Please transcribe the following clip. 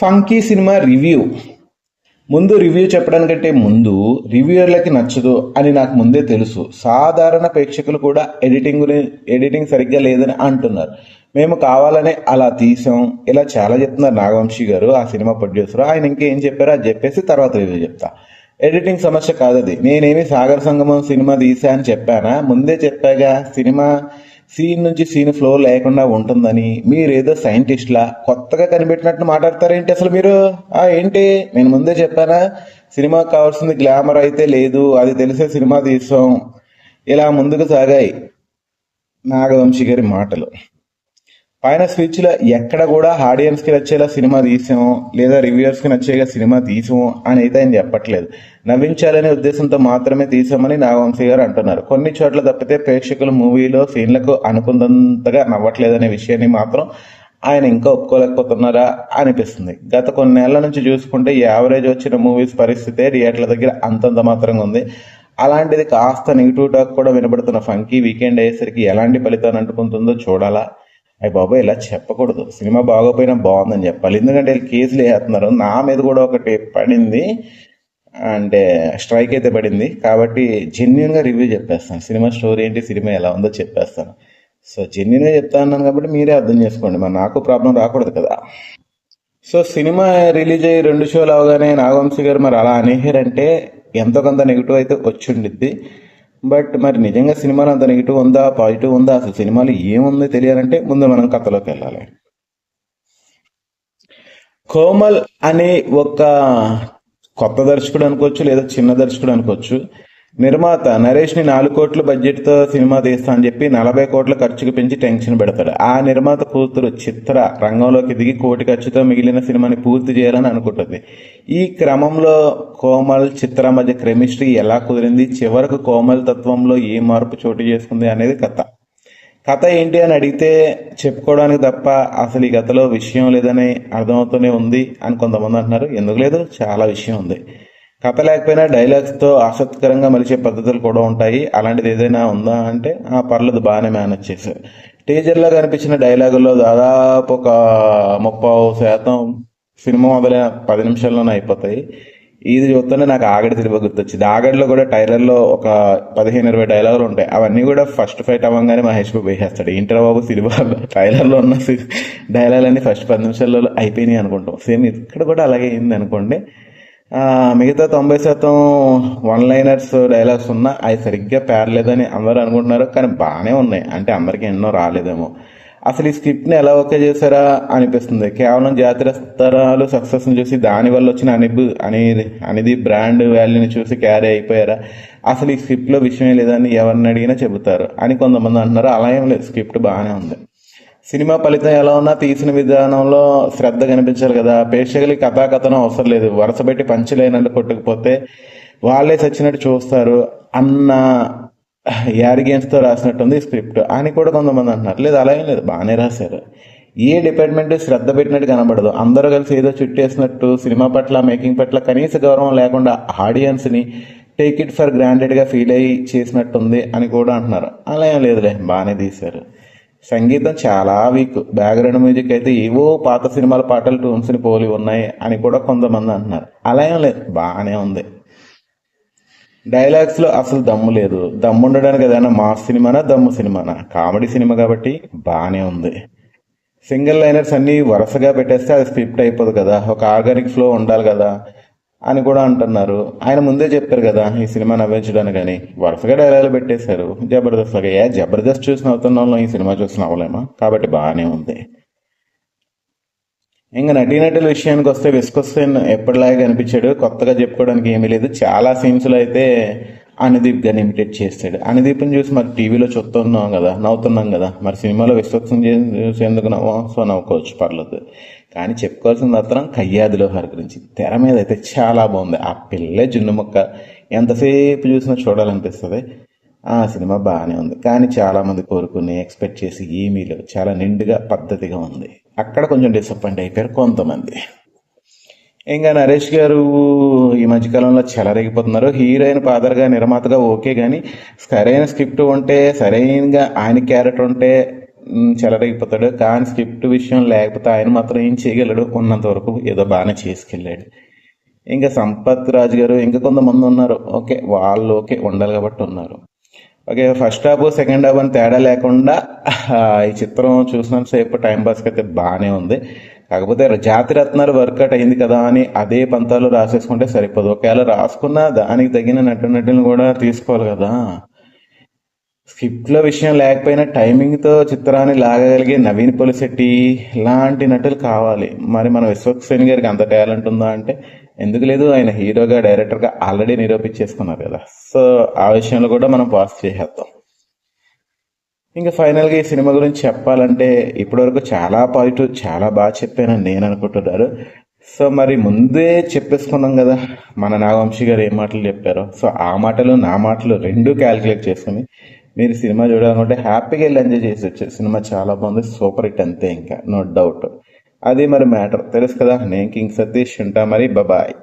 Funky cinema review. ముందు review చెప్పడానికంటే ముందు రివ్యూయర్లకి నచ్చదు అని నాకు ముందే తెలుసు. సాధారణ ప్రేక్షకులు కూడా ఎడిటింగ్ ఎడిటింగ్ సరిగ్గా లేదని అంటున్నారు. మేము కావాలని అలా తీసాం. ఇలా చాలా చెప్తున్నారు నాగవంశీ గారు ఆ సినిమా ప్రొడ్యూసర్. ఆయన ఇంకేం చెప్పారో అది చెప్పేసి తర్వాత రివ్యూ చెప్తా. ఎడిటింగ్ సమస్య కాదది. నేనేమి సాగర సంగమం సినిమా తీసా అని చెప్పానా? ముందే చెప్పాగా. సినిమా సీన్ నుంచి సీన్ ఫ్లో లేకుండా ఉంటుందని మీరేదో సైంటిస్ట్లా కొత్తగా కనిపెట్టినట్టు మాట్లాడతారేంటి అసలు మీరు? ఆ ఏంటి? నేను ముందే చెప్పానా? సినిమా కావాల్సింది గ్లామర్ అయితే లేదు అది తెలిసే సినిమా తీసాం. ఇలా ముందుకు సాగాయి నాగవంశీ గారి మాటలు. పైన స్విచ్లో లో ఎక్కడ కూడా ఆడియన్స్కి నచ్చేలా సినిమా తీసాము లేదా రివ్యూయర్స్కి నచ్చేగా సినిమా తీసాము అని అయితే ఆయన చెప్పట్లేదు. నవ్వించాలనే ఉద్దేశంతో మాత్రమే తీసామని నాగవంశీ గారు అంటున్నారు. కొన్ని చోట్ల తప్పితే ప్రేక్షకులు మూవీలో సీన్లకు అనుకున్నంతగా నవ్వట్లేదనే విషయాన్ని మాత్రం ఆయన ఇంకా ఒప్పుకోలేకపోతున్నారా అనిపిస్తుంది. గత కొన్నేళ్ళ నుంచి చూసుకుంటే యావరేజ్ వచ్చిన మూవీస్ పరిస్థితే థియేటర్ల దగ్గర అంతంత మాత్రంగా ఉంది. అలాంటిది కాస్త నెగిటివ్ టాక్ కూడా వినబడుతున్న ఫంకీ వీకెండ్ అయ్యేసరికి ఎలాంటి ఫలితాన్ని అంటుకుంటుందో చూడాలా? అయ్యి బాబాయ్ ఇలా చెప్పకూడదు. సినిమా బాగోపోయినా బాగుందని చెప్పాలి. ఎందుకంటే వీళ్ళు కేసులు వేస్తున్నారు. నా మీద కూడా ఒకటి పడింది. అంటే స్ట్రైక్ అయితే పడింది. కాబట్టి జెన్యున్గా రివ్యూ చెప్పేస్తాను. సినిమా స్టోరీ ఏంటి సినిమా ఎలా ఉందో చెప్పేస్తాను. సో జెన్యున్గా చెప్తా అన్నాను కాబట్టి మీరే అర్థం చేసుకోండి. మరి నాకు ప్రాబ్లం రాకూడదు కదా. సో సినిమా రిలీజ్ అయ్యి రెండు షోలు అవగానే నాగవంశీ గారు మరి అలా అనేహారంటే ఎంతో కొంత నెగిటివ్ అయితే వచ్చి ఉండిద్ది. బట్ మరి నిజంగా సినిమాలో అంత నెగిటివ్ ఉందా? పాజిటివ్ ఉందా? అసలు సినిమాలో ఏముందో తెలియాలంటే ముందు మనం కథలోకి వెళ్ళాలి. కోమల్ అనే ఒక కొత్త దర్శకుడు అనుకోవచ్చు లేదా చిన్న దర్శకుడు అనుకోవచ్చు. నిర్మాత నరేష్ని నాలుగు కోట్ల బడ్జెట్తో సినిమా తీస్తా అని చెప్పి నలభై కోట్ల ఖర్చుకు పెంచి టెన్షన్ పెడతాడు. ఆ నిర్మాత కూతురు చిత్ర రంగంలోకి దిగి కోటి ఖర్చుతో మిగిలిన సినిమాని పూర్తి చేయాలని అనుకుంటుంది. ఈ క్రమంలో కోమల్ చిత్ర మధ్య కెమిస్ట్రీ ఎలా కుదిరింది? చివరకు కోమల్ తత్వంలో ఏ మార్పు చోటు చేసుకుంది అనేది కథ. కథ ఏంటి అని అడిగితే చెప్పుకోవడానికి తప్ప అసలు ఈ కథలో విషయం లేదని అర్థమవుతూనే ఉంది అని కొంతమంది అంటున్నారు. ఎందుకు లేదు? చాలా విషయం ఉంది. కథ లేకపోయినా డైలాగ్స్ ఆసక్తికరంగా మలిచే పద్ధతులు కూడా ఉంటాయి. అలాంటిది ఏదైనా ఉందా అంటే ఆ పర్లేదు బాగానే మేనేజ్ చేశారు. టీజర్లో కనిపించిన డైలాగుల్లో దాదాపు ఒక ముప్పై శాతం సినిమా మొదలైన పది నిమిషాల్లోనే అయిపోతాయి. ఇది చూస్తుంటే నాకు ఆగడి తిరుగు గుర్తొచ్చింది. ఆగడిలో కూడా టైలర్లో ఒక పదిహేను ఇరవై డైలాగులు ఉంటాయి. అవన్నీ కూడా ఫస్ట్ ఫైట్ అవ్వగానే మహేష్ బాబు వేసేస్తాడు. ఇంటర్ బాబు సినిమా టైలర్లో ఉన్న డైలాగ్ అన్ని ఫస్ట్ పది నిమిషాల్లో అయిపోయినాయి అనుకుంటాం. సేమ్ ఇక్కడ కూడా అలాగే అయింది అనుకోండి. మిగతా తొంభై శాతం వన్ లైనర్స్ డైలాగ్స్ ఉన్నా అవి సరిగ్గా పేరలేదని అందరూ అనుకుంటున్నారు కానీ బాగానే ఉన్నాయి. అంటే అందరికీ ఎన్నో రాలేదేమో. అసలు ఈ స్క్రిప్ట్ని ఎలా ఓకే చేశారా అనిపిస్తుంది. కేవలం జాతర స్తరాలు సక్సెస్ని చూసి దాని వల్ల వచ్చిన అనిబు అనేది అనేది బ్రాండ్ వాల్యూని చూసి క్యారీ అయిపోయారా? అసలు ఈ స్క్రిప్ట్లో విషయమే లేదని ఎవరిని అడిగినా చెబుతారు అని కొంతమంది అంటున్నారు. అలా ఏం లేదు. స్క్రిప్ట్ బాగానే ఉంది. సినిమా ఫలితం ఎలా ఉన్నా తీసిన విధానంలో శ్రద్ధ కనిపించాలి కదా. ప్రేక్షకులకి కథాకథనం అవసరం లేదు. వరుస పెట్టి పంచలేనట్టు కొట్టుకుపోతే వాళ్ళే చచ్చినట్టు చూస్తారు అన్న యారిగెన్స్తో రాసినట్టుంది స్క్రిప్ట్. అని కూడా కొంతమంది అంటున్నారు. లేదు అలా ఏం లేదు. బాగానే రాశారు. ఏ డిపార్ట్మెంట్ శ్రద్ధ పెట్టినట్టు కనబడదు. అందరూ కలిసి ఏదో చుట్టేసినట్టు సినిమా పట్ల మేకింగ్ పట్ల కనీస గౌరవం లేకుండా ఆడియన్స్ని టేక్ ఇట్ ఫర్ గ్రాంటెడ్గా ఫీల్ అయ్యి చేసినట్టుంది అని కూడా అంటున్నారు. అలా ఏం లేదులే. బాగానే తీశారు. సంగీతం చాలా వీక్ బ్యాక్గ్రౌండ్ మ్యూజిక్ అయితే ఏవో పాత సినిమాల పాటలు టూన్స్ని పోలి ఉన్నాయి అని కూడా కొంతమంది అంటున్నారు. అలా ఏం లేదు. బాగానే ఉంది. డైలాగ్స్లో అసలు దమ్ము లేదు. దమ్ము ఉండడానికి ఏదైనా మాస్ సినిమానా దమ్ము సినిమానా? కామెడీ సినిమా కాబట్టి బాగానే ఉంది. సింగిల్ లైనర్స్ అన్నీ వరుసగా పెట్టేస్తే అది స్క్రిప్ట్ అయిపోదు కదా. ఒక ఆర్గానిక్ ఫ్లో ఉండాలి కదా. అని కూడా అంటున్నారు. ఆయన ముందే చెప్పారు కదా ఈ సినిమా నవ్వించడానికని. కానీ వరుసగా డైలాగులు పెట్టేశారు. జబర్దస్త్ లాగా ఏ జబర్దస్త్ చూసి నవ్వుతున్న వాళ్ళం ఈ సినిమా చూసి నవ్వలేమా కాబట్టి బాగానే ఉంది. ఇంకా నటీనటుల విషయానికి వస్తే విస్కొసేన్ ఎప్పటిలాగే కనిపించాడు. కొత్తగా చెప్పుకోవడానికి ఏమీ లేదు. చాలా సీన్స్లో అయితే అనుదీప్ గారిని ఇమిటేట్ చేస్తాడు. అనుదీప్ని చూసి మరి టీవీలో చూస్తున్నాం కదా నవ్వుతున్నాం కదా మరి సినిమాలో విశ్వక్సం చేసి ఎందుకు నవ్వాం సో నవ్వుకోవచ్చు పర్లేదు. కానీ చెప్పుకోవాల్సింది మాత్రం కయ్యాదిలో హర్ గురించి. తెర మీద అయితే చాలా బాగుంది. ఆ పిల్లే జున్ను మొక్క. ఎంతసేపు చూసినా చూడాలనిపిస్తుంది. ఆ సినిమా బాగానే ఉంది. కానీ చాలామంది కోరుకుని ఎక్స్పెక్ట్ చేసి ఏమీ లేవు. చాలా నిండుగా పద్ధతిగా ఉంది. అక్కడ కొంచెం డిసప్పాయింట్ అయిపోయారు కొంతమంది. ఇంకా నరేష్ గారు ఈ మధ్యకాలంలో చెలరేగిపోతున్నారు. హీరోయిన్ ఫాదర్గా నిర్మాతగా ఓకే కానీ సరైన స్క్రిప్ట్ ఉంటే సరైనగా ఆయన క్యారెక్టర్ ఉంటే చెలరేగిపోతాడు. కానీ స్క్రిప్ట్ విషయం లేకపోతే ఆయన మాత్రం ఏం చేయగలడు? ఉన్నంత వరకు ఏదో బాగానే చేసుకెళ్ళాడు. ఇంకా సంపత్ రాజు గారు ఇంకా కొంతమంది ఉన్నారు. ఓకే వాళ్ళు ఓకే ఉండాలి కాబట్టి ఉన్నారు. Okay first half second half అని తేడా లేకుండా ఈ చిత్రం చూసినంత సేపు టైం పాస్కి అయితే బాగానే ఉంది. కాకపోతే జాతి రత్నాలు వర్కౌట్ అయింది కదా అని అదే పంతాలు రాసేసుకుంటే సరిపోదు. ఒకవేళ రాసుకున్నా దానికి తగిన నటు నటులను కూడా తీసుకోవాలి కదా. స్క్రిప్ట్లో విషయం లేకపోయినా టైమింగ్తో చిత్రాన్ని లాగగలిగే నవీన్ పొలిశెట్టి ఇలాంటి నటులు కావాలి. మరి మన విశ్వక్సేన్ గారికి అంత టాలెంట్ ఉందా అంటే ఎందుకు లేదు ఆయన హీరోగా డైరెక్టర్గా ఆల్రెడీ నిరూపించేసుకున్నారు కదా. సో ఆ విషయంలో కూడా మనం పాస్ చేసేద్దాం. ఇంకా ఫైనల్గా ఈ సినిమా గురించి చెప్పాలంటే ఇప్పటివరకు చాలా పాజిటివ్ చాలా బాగా చెప్పానని నేను అనుకుంటున్నారు సో మరి ముందే చెప్పేసుకున్నాం కదా మన నాగవంశీ గారు ఏ మాటలు చెప్పారో. సో ఆ మాటలు నా మాటలు రెండు క్యాలిక్యులేట్ చేసుకుని మీరు సినిమా చూడాలనుకుంటే హ్యాపీగా వెళ్ళి ఎంజాయ్ చేసొచ్చు సినిమా చాలా బాగుంది సూపర్ హిట్ అంతే ఇంకా నో డౌట్. అది మరి మ్యాటర్. తెలుసు కదా నేను కింగ్ సతీష్ ఉంటా మరి బాయ్